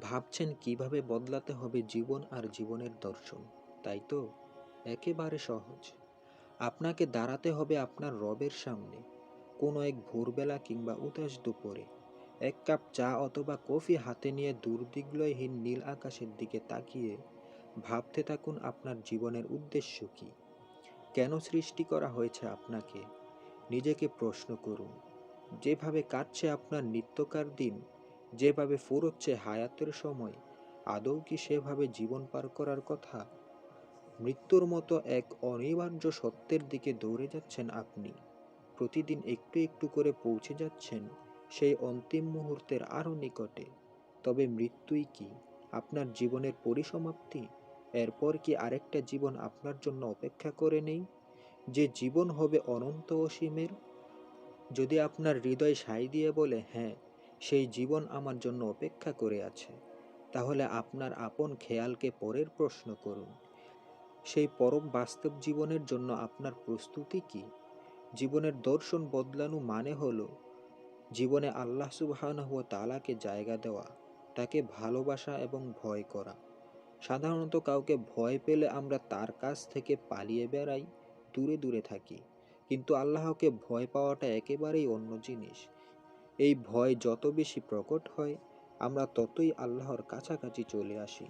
ভাবছেন কীভাবে বদলাতে হবে জীবন আর জীবনের দর্শন, তাই তো? একেবারে সহজ। আপনাকে দাঁড়াতে হবে আপনার রবের সামনে, কোনো এক ভোরবেলা কিংবা উদাস দুপুরে। এক কাপ চা অথবা কফি হাতে নিয়ে দুর্দিগ্লয়হীন নীল আকাশের দিকে তাকিয়ে ভাবতে থাকুন আপনার জীবনের উদ্দেশ্য কী। কেন সৃষ্টি করা হয়েছে আপনাকে? নিজেকে প্রশ্ন করুন। যেভাবে কাটছে আপনার নিত্যকার দিন যেভাবে ফুরোচ্ছে হায়াতের সময়, আদৌ কি সেভাবে জীবন পার করার কথা? মৃত্যুর মতো এক অনিবার্য সত্যের দিকে দৌড়ে যাচ্ছেন আপনি। প্রতিদিন একটু একটু করে পৌঁছে যাচ্ছেন সেই অন্তিম মুহূর্তের আরও নিকটে। তবে মৃত্যুই কি আপনার জীবনের পরিসমাপ্তি? এরপর কি আরেকটা জীবন আপনার জন্য অপেক্ষা করে নেই? যে জীবন হবে অনন্ত অসীমের? যদি আপনার হৃদয় সাই দিয়ে বলে হ্যাঁ সেই জীবন আমার জন্য অপেক্ষা করে আছে। তাহলে আপনার আপন খেয়ালকে পরের প্রশ্ন করুন। সেই পরম বাস্তব জীবনের জন্য আপনার প্রস্তুতি কি? জীবনের দর্শন বদলানো মানে হলো, জীবনে আল্লাহ সুবহানাহু ওয়া তাআলাকে জায়গা দেওয়া, তাকে ভালোবাসা এবং ভয় করা। সাধারণত কাউকে ভয় পেলে আমরা তার কাছ থেকে পালিয়ে বেড়াই, দূরে দূরে থাকি। কিন্তু আল্লাহকে ভয় পাওয়াটা একেবারেই অন্য জিনিস। এই ভয় যত বেশি প্রকট হয় আমরা ততই আল্লাহর কাছাকাছি চলে আসি।